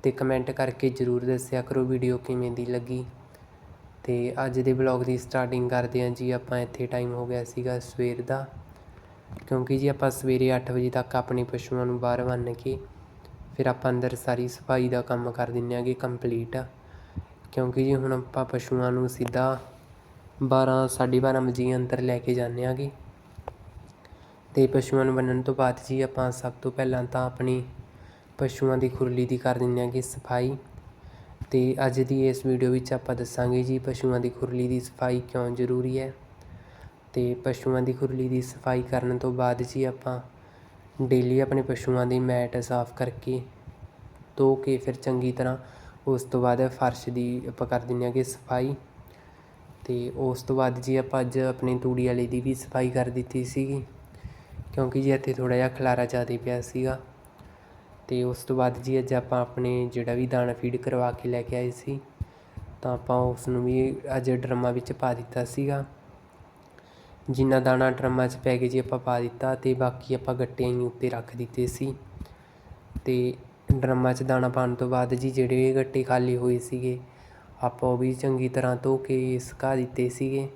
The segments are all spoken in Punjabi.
ਅਤੇ ਕਮੈਂਟ ਕਰਕੇ ਜ਼ਰੂਰ ਦੱਸਿਆ ਕਰੋ ਵੀਡੀਓ ਕਿਵੇਂ ਦੀ ਲੱਗੀ। ਅਤੇ ਅੱਜ ਦੇ ਵਲੌਗ ਦੀ ਸਟਾਰਟਿੰਗ ਕਰਦੇ ਹਾਂ ਜੀ, ਆਪਾਂ ਇੱਥੇ ਟਾਈਮ ਹੋ ਗਿਆ ਸੀਗਾ ਸਵੇਰ ਦਾ। ਕਿਉਂਕਿ ਜੀ ਆਪਾਂ ਸਵੇਰੇ 8 ਵਜੇ ਤੱਕ ਆਪਣੇ ਪਸ਼ੂਆਂ ਨੂੰ ਬਾਹਰ ਬੰਨ੍ਹ ਕੇ ਫਿਰ ਆਪਾਂ ਅੰਦਰ ਸਾਰੀ ਸਫ਼ਾਈ ਦਾ ਕੰਮ ਕਰ ਦਿੰਦੇ ਆਂਗੇ ਕੰਪਲੀਟ ਕਿਉਂਕਿ ਜੀ ਹੁਣ ਆਪਾਂ ਪਸ਼ੂਆਂ ਨੂੰ ਸਿੱਧਾ 12 12:30 ਵਜੇ ਅੰਦਰ ਲੈ ਕੇ ਜਾਂਦੇ ਆਂਗੇ ਤੇ ਪਸ਼ੂਆਂ ਨੂੰ ਬੰਨਣ ਤੋਂ ਬਾਅਦ ਜੀ ਆਪਾਂ ਸਭ ਤੋਂ ਪਹਿਲਾਂ ਤਾਂ ਆਪਣੀ ਪਸ਼ੂਆਂ ਦੀ ਖੁਰਲੀ ਦੀ ਕਰ ਦਿੰਦੇ ਹਾਂ ਕਿ ਸਫ਼ਾਈ। ਅਤੇ ਅੱਜ ਦੀ ਇਸ ਵੀਡੀਓ ਵਿੱਚ ਆਪਾਂ ਦੱਸਾਂਗੇ ਜੀ ਪਸ਼ੂਆਂ ਦੀ ਖੁਰਲੀ ਦੀ ਸਫ਼ਾਈ ਕਿਉਂ ਜ਼ਰੂਰੀ ਹੈ। ਅਤੇ ਪਸ਼ੂਆਂ ਦੀ ਖੁਰਲੀ ਦੀ ਸਫ਼ਾਈ ਕਰਨ ਤੋਂ ਬਾਅਦ ਜੀ ਆਪਾਂ ਡੇਲੀ ਆਪਣੇ ਪਸ਼ੂਆਂ ਦੀ ਮੈਟ ਸਾਫ਼ ਕਰਕੇ ਧੋ ਕੇ ਫਿਰ ਚੰਗੀ ਤਰ੍ਹਾਂ ਉਸ ਤੋਂ ਬਾਅਦ ਫਰਸ਼ ਦੀ ਆਪਾਂ ਕਰ ਦਿੰਦੇ ਹਾਂ ਕਿ ਸਫ਼ਾਈ। ਤੇ ਉਸ ਤੋਂ ਬਾਅਦ ਜੀ ਆਪਾਂ ਅੱਜ ਆਪਣੀ ਤੂੜੀ ਵਾਲੇ ਦੀ ਵੀ ਸਫ਼ਾਈ ਕਰ ਦਿੱਤੀ ਸੀਗੀ। ਕਿਉਂਕਿ ਜੀ ਇੱਥੇ ਥੋੜ੍ਹਾ ਜਿਹਾ ਖਲਾਰਾ ਜ਼ਿਆਦਾ ਪਿਆ ਸੀਗਾ। ਅਤੇ ਉਸ ਤੋਂ ਬਾਅਦ ਜੀ ਅੱਜ ਆਪਾਂ ਆਪਣੇ ਜਿਹੜਾ ਵੀ ਦਾਣਾ ਫੀਡ ਕਰਵਾ ਕੇ ਲੈ ਕੇ ਆਏ ਸੀ, ਤਾਂ ਆਪਾਂ ਉਸ ਨੂੰ ਵੀ ਅੱਜ ਡਰਮਾਂ ਵਿੱਚ ਪਾ ਦਿੱਤਾ ਸੀਗਾ। ਜਿੰਨਾ ਦਾਣਾ ਡਰਮਾਂ 'ਚ ਪੈ ਗਿਆ ਜੀ ਆਪਾਂ ਪਾ ਦਿੱਤਾ ਅਤੇ ਬਾਕੀ ਆਪਾਂ ਗੱਟਿਆਂ ਹੀ ਉੱਤੇ ਰੱਖ ਦਿੱਤੇ ਸੀ। ਅਤੇ ਡਰਮਾਂ 'ਚ ਦਾਣਾ ਪਾਉਣ ਤੋਂ ਬਾਅਦ ਜੀ ਜਿਹੜੇ ਗੱਟੇ ਖਾਲੀ ਹੋਏ ਸੀਗੇ, ਆਪਾਂ ਉਹ ਵੀ ਚੰਗੀ ਤਰ੍ਹਾਂ ਧੋ ਕੇ ਸੁਕਾ ਦਿੱਤੇ ਸੀਗੇ।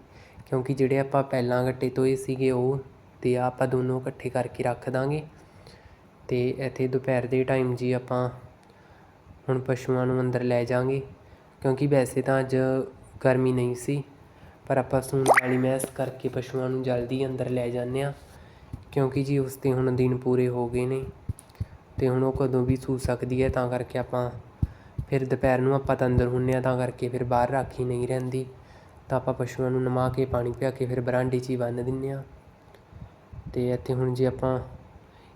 ਕਿਉਂਕਿ ਜਿਹੜੇ ਆਪਾਂ ਪਹਿਲਾਂ ਗੱਟੇ ਧੋਏ ਸੀਗੇ ਉਹ ਅਤੇ ਆਪਾਂ ਦੋਨੋਂ ਇਕੱਠੇ ਕਰਕੇ ਰੱਖ ਦਾਂਗੇ। ਅਤੇ ਇੱਥੇ ਦੁਪਹਿਰ ਦੇ ਟਾਈਮ ਜੀ ਆਪਾਂ ਹੁਣ ਪਸ਼ੂਆਂ ਨੂੰ ਅੰਦਰ ਲੈ ਜਾਵਾਂਗੇ, ਕਿਉਂਕਿ ਵੈਸੇ ਤਾਂ ਅੱਜ ਗਰਮੀ ਨਹੀਂ ਸੀ, ਪਰ ਆਪਾਂ ਸੂਣ ਵਾਲੀ ਮੈਸ ਕਰਕੇ ਪਸ਼ੂਆਂ ਨੂੰ ਜਲਦੀ ਅੰਦਰ ਲੈ ਜਾਂਦੇ ਹਾਂ, ਕਿਉਂਕਿ ਜੀ ਉਸ 'ਤੇ ਹੁਣ ਦਿਨ ਪੂਰੇ ਹੋ ਗਏ ਨੇ ਅਤੇ ਹੁਣ ਉਹ ਕਦੋਂ ਵੀ ਸੂ ਸਕਦੀ ਹੈ, ਤਾਂ ਕਰਕੇ ਆਪਾਂ ਫਿਰ ਦੁਪਹਿਰ ਨੂੰ ਆਪਾਂ ਤਾਂ ਅੰਦਰ ਹੁੰਦੇ ਹਾਂ, ਤਾਂ ਕਰਕੇ ਫਿਰ ਬਾਹਰ ਰਾਖੀ ਨਹੀਂ ਰਹਿੰਦੀ, ਤਾਂ ਆਪਾਂ ਪਸ਼ੂਆਂ ਨੂੰ ਨਮਾ ਕੇ ਪਾਣੀ ਪਿਆ ਕੇ ਫਿਰ ਬਰਾਂਡੇ 'ਚ ਹੀ ਬੰਨ੍ਹ ਦਿੰਦੇ ਹਾਂ। ਅਤੇ ਇੱਥੇ ਹੁਣ ਜੇ ਆਪਾਂ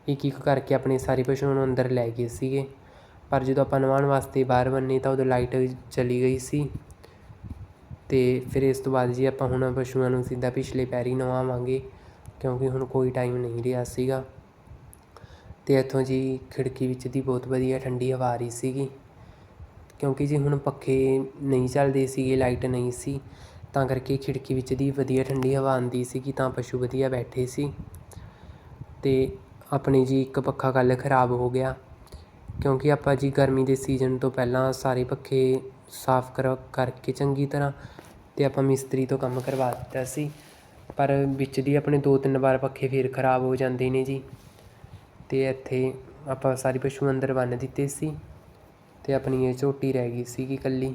ਇੱਕ ਇੱਕ ਕਰਕੇ ਆਪਣੇ ਸਾਰੇ ਪਸ਼ੂਆਂ ਨੂੰ ਅੰਦਰ ਲੈ ਗਏ ਸੀਗੇ। ਪਰ ਜਦੋਂ ਆਪਾਂ ਨਵਾਉਣ ਵਾਸਤੇ ਬਾਹਰ ਬੰਨੇ ਤਾਂ ਉਦੋਂ ਲਾਈਟ ਚਲੀ ਗਈ ਸੀ ਅਤੇ ਫਿਰ ਇਸ ਤੋਂ ਬਾਅਦ ਜੀ ਆਪਾਂ ਹੁਣ ਪਸ਼ੂਆਂ ਨੂੰ ਸਿੱਧਾ ਪਿਛਲੇ ਪੈਰੀ ਨਵਾਵਾਂਗੇ ਕਿਉਂਕਿ ਹੁਣ ਕੋਈ ਟਾਈਮ ਨਹੀਂ ਰਿਹਾ ਸੀਗਾ। ਅਤੇ ਇੱਥੋਂ ਜੀ ਖਿੜਕੀ ਵਿੱਚ ਦੀ ਬਹੁਤ ਵਧੀਆ ਠੰਡੀ ਹਵਾ ਆ ਰਹੀ ਸੀਗੀ। ਕਿਉਂਕਿ ਜੀ ਹੁਣ ਪੱਖੇ ਨਹੀਂ ਚੱਲਦੇ ਸੀਗੇ, ਲਾਈਟ ਨਹੀਂ ਸੀ, ਤਾਂ ਕਰਕੇ ਖਿੜਕੀ ਵਿੱਚ ਦੀ ਵਧੀਆ ਠੰਡੀ ਹਵਾ ਆਉਂਦੀ ਸੀਗੀ ਤਾਂ ਪਸ਼ੂ ਵਧੀਆ ਬੈਠੇ ਸੀ। ਅਤੇ ਆਪਣੇ ਜੀ ਇੱਕ ਪੱਖਾ ਕੱਲ੍ਹ ਖ਼ਰਾਬ ਹੋ ਗਿਆ ਕਿਉਂਕਿ ਆਪਾਂ ਜੀ ਗਰਮੀ ਦੇ ਸੀਜ਼ਨ ਤੋਂ ਪਹਿਲਾਂ ਸਾਰੇ ਪੱਖੇ ਸਾਫ਼ ਕਰ, ਕਰਕੇ ਚੰਗੀ ਤਰ੍ਹਾਂ ਅਤੇ ਆਪਾਂ ਮਿਸਤਰੀ ਤੋਂ ਕੰਮ ਕਰਵਾ ਦਿੱਤਾ ਸੀ। ਪਰ ਵਿੱਚ ਦੀ ਆਪਣੇ ਦੋ ਤਿੰਨ ਵਾਰ ਪੱਖੇ ਫਿਰ ਖ਼ਰਾਬ ਹੋ ਜਾਂਦੇ ਨੇ ਜੀ ਅਤੇ ਇੱਥੇ ਆਪਾਂ ਸਾਰੇ ਪਸ਼ੂ ਅੰਦਰ ਬੰਨ੍ਹ ਦਿੱਤੇ ਸੀ ਅਤੇ ਆਪਣੀ ਇਹ ਝੋਟੀ ਰਹਿ ਗਈ ਸੀਗੀ ਇਕੱਲੀ।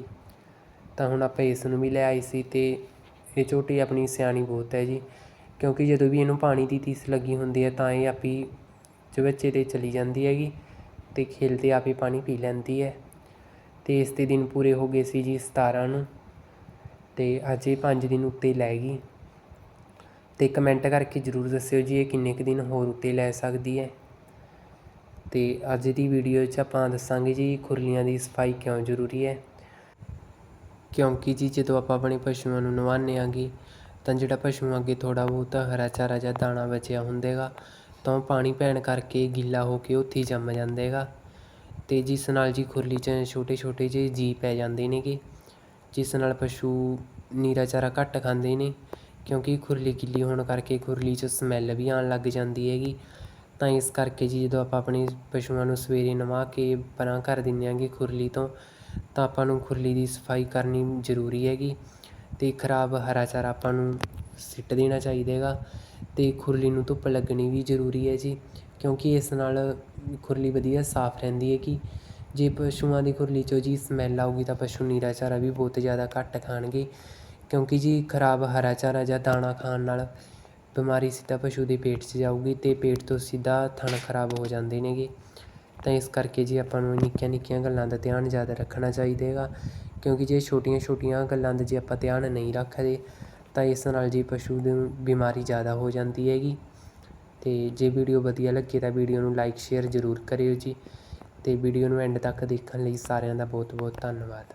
ਤਾਂ ਹੁਣ ਆਪਾਂ ਇਸ ਨੂੰ ਵੀ ਲੈ ਆਏ ਸੀ ਅਤੇ ਇਹ ਝੋਟੀ ਆਪਣੀ ਸਿਆਣੀ ਬਹੁਤ ਹੈ ਜੀ ਕਿਉਂਕਿ ਜਦੋਂ ਵੀ ਇਹਨੂੰ ਪਾਣੀ ਦੀ ਤੀਸ ਲੱਗੀ ਹੁੰਦੀ ਹੈ ਤਾਂ ਇਹ ਆਪੀ ਬੱਚੇ 'ਤੇ ਚਲੀ ਜਾਂਦੀ ਹੈਗੀ ਤੇ ਖੇਲਦੇ ਆਪੇ ਪਾਣੀ ਪੀ ਲੈਂਦੀ ਹੈ। ਅਤੇ ਇਸ ਦੇ ਦਿਨ ਪੂਰੇ ਹੋ ਗਏ ਸੀ ਜੀ 17 ਨੂੰ ਅਤੇ ਅੱਜ ਇਹ ਪੰਜ ਦਿਨ ਉੱਤੇ ਲੈ ਗਈ। ਅਤੇ ਕਮੈਂਟ ਕਰਕੇ ਜ਼ਰੂਰ ਦੱਸਿਓ ਜੀ ਇਹ ਕਿੰਨੇ ਕੁ ਦਿਨ ਹੋਰ ਉੱਤੇ ਲੈ ਸਕਦੀ ਹੈ। ਅਤੇ ਅੱਜ ਦੀ ਵੀਡੀਓ 'ਚ ਆਪਾਂ ਦੱਸਾਂਗੇ ਜੀ ਖੁਰਲੀਆਂ ਦੀ ਸਫ਼ਾਈ ਕਿਉਂ ਜ਼ਰੂਰੀ ਹੈ। ਕਿਉਂਕਿ ਜੀ ਜਦੋਂ ਆਪਾਂ ਆਪਣੇ ਪਸ਼ੂਆਂ ਨੂੰ ਨਵਾਉਂਦੇ ਆਂਗੇ ਤਾਂ ਜਿਹੜਾ ਪਸ਼ੂਆਂ ਅੱਗੇ ਥੋੜ੍ਹਾ ਬਹੁਤ ਹਰਾ ਚਾਰਾ ਜਾਂ ਦਾਣਾ ਬਚਿਆ ਹੁੰਦੇਗਾ ਤਾਂ ਪਾਣੀ ਪੈਣ ਕਰਕੇ ਗਿੱਲਾ ਹੋ ਕੇ ਉੱਥੇ ਹੀ ਜੰਮ ਹੈਗਾ। ਅਤੇ ਜਿਸ ਨਾਲ ਜੀ ਖੁਰਲੀ 'ਚ ਛੋਟੇ ਛੋਟੇ ਜਿਹੇ ਜੀਅ ਪੈ ਜਾਂਦੇ ਨੇਗੇ, ਜਿਸ ਨਾਲ ਪਸ਼ੂ ਨੀਰਾ ਚਾਰਾ ਘੱਟ ਖਾਂਦੇ ਨੇ, ਕਿਉਂਕਿ ਖੁਰਲੀ ਗਿੱਲੀ ਹੋਣ ਕਰਕੇ ਖੁਰਲੀ 'ਚ ਸਮੈਲ ਵੀ ਆਉਣ ਲੱਗ ਜਾਂਦੀ ਹੈਗੀ। ਤਾਂ ਇਸ ਕਰਕੇ ਜੀ ਜਦੋਂ ਆਪਾਂ ਆਪਣੇ ਪਸ਼ੂਆਂ ਨੂੰ ਸਵੇਰੇ ਨਵਾ ਕੇ ਪਰਾਂ ਕਰ ਦਿੰਦੇ ਆਂਗੇ ਖੁਰਲੀ ਤੋਂ, ਤਾਂ ਆਪਾਂ ਨੂੰ ਖੁਰਲੀ ਦੀ ਸਫ਼ਾਈ ਕਰਨੀ ਜ਼ਰੂਰੀ ਹੈਗੀ। ਅਤੇ ਖਰਾਬ ਹਰਾ ਚਾਰਾ ਆਪਾਂ ਨੂੰ ਸਿੱਟ ਦੇਣਾ ਚਾਹੀਦਾ ਹੈਗਾ। ਅਤੇ ਖੁਰਲੀ ਨੂੰ ਧੁੱਪ ਲੱਗਣੀ ਵੀ ਜ਼ਰੂਰੀ ਹੈ ਜੀ, ਕਿਉਂਕਿ ਇਸ ਨਾਲ ਖੁਰਲੀ ਵਧੀਆ ਸਾਫ਼ ਰਹਿੰਦੀ ਹੈ ਕਿ ਜੇ ਪਸ਼ੂਆਂ ਦੀ ਖੁਰਲੀ 'ਚੋਂ ਜੀ ਸਮੈਲ ਆਊਗੀ ਤਾਂ ਪਸ਼ੂ ਨੀਰਾ ਚਾਰਾ ਵੀ ਬਹੁਤ ਜ਼ਿਆਦਾ ਘੱਟ ਖਾਣਗੇ, ਕਿਉਂਕਿ ਜੀ ਖਰਾਬ ਹਰਾ ਚਾਰਾ ਜਾਂ ਦਾਣਾ ਖਾਣ ਨਾਲ ਬਿਮਾਰੀ ਸਿੱਧਾ ਪਸ਼ੂ ਦੇ ਪੇਟ 'ਚ ਜਾਊਗੀ ਅਤੇ ਪੇਟ ਤੋਂ ਸਿੱਧਾ ਥਣ ਖਰਾਬ ਹੋ ਜਾਂਦੇ ਨੇਗੇ। ਤਾਂ ਇਸ ਕਰਕੇ ਜੀ ਆਪਾਂ ਨੂੰ ਨਿੱਕੀਆਂ ਨਿੱਕੀਆਂ ਗੱਲਾਂ ਦਾ ਧਿਆਨ ਜ਼ਿਆਦਾ ਰੱਖਣਾ ਚਾਹੀਦਾ ਹੈਗਾ, ਕਿਉਂਕਿ ਜੇ ਛੋਟੀਆਂ ਛੋਟੀਆਂ ਗੱਲਾਂ ਦਾ ਜੇ ਆਪਾਂ ਧਿਆਨ ਨਹੀਂ ਰੱਖਦੇ ਤਾਂ ਇਸ ਨਾਲ ਜੀ ਪਸ਼ੂ ਨੂੰ ਬਿਮਾਰੀ ਜ਼ਿਆਦਾ ਹੋ ਜਾਂਦੀ ਹੈਗੀ। ਅਤੇ ਜੇ ਵੀਡੀਓ ਵਧੀਆ ਲੱਗੇ ਤਾਂ ਵੀਡੀਓ ਨੂੰ ਲਾਈਕ ਸ਼ੇਅਰ ਜ਼ਰੂਰ ਕਰਿਓ ਜੀ। ਅਤੇ ਵੀਡੀਓ ਨੂੰ ਐਂਡ ਤੱਕ ਦੇਖਣ ਲਈ ਸਾਰਿਆਂ ਦਾ ਬਹੁਤ ਬਹੁਤ ਧੰਨਵਾਦ।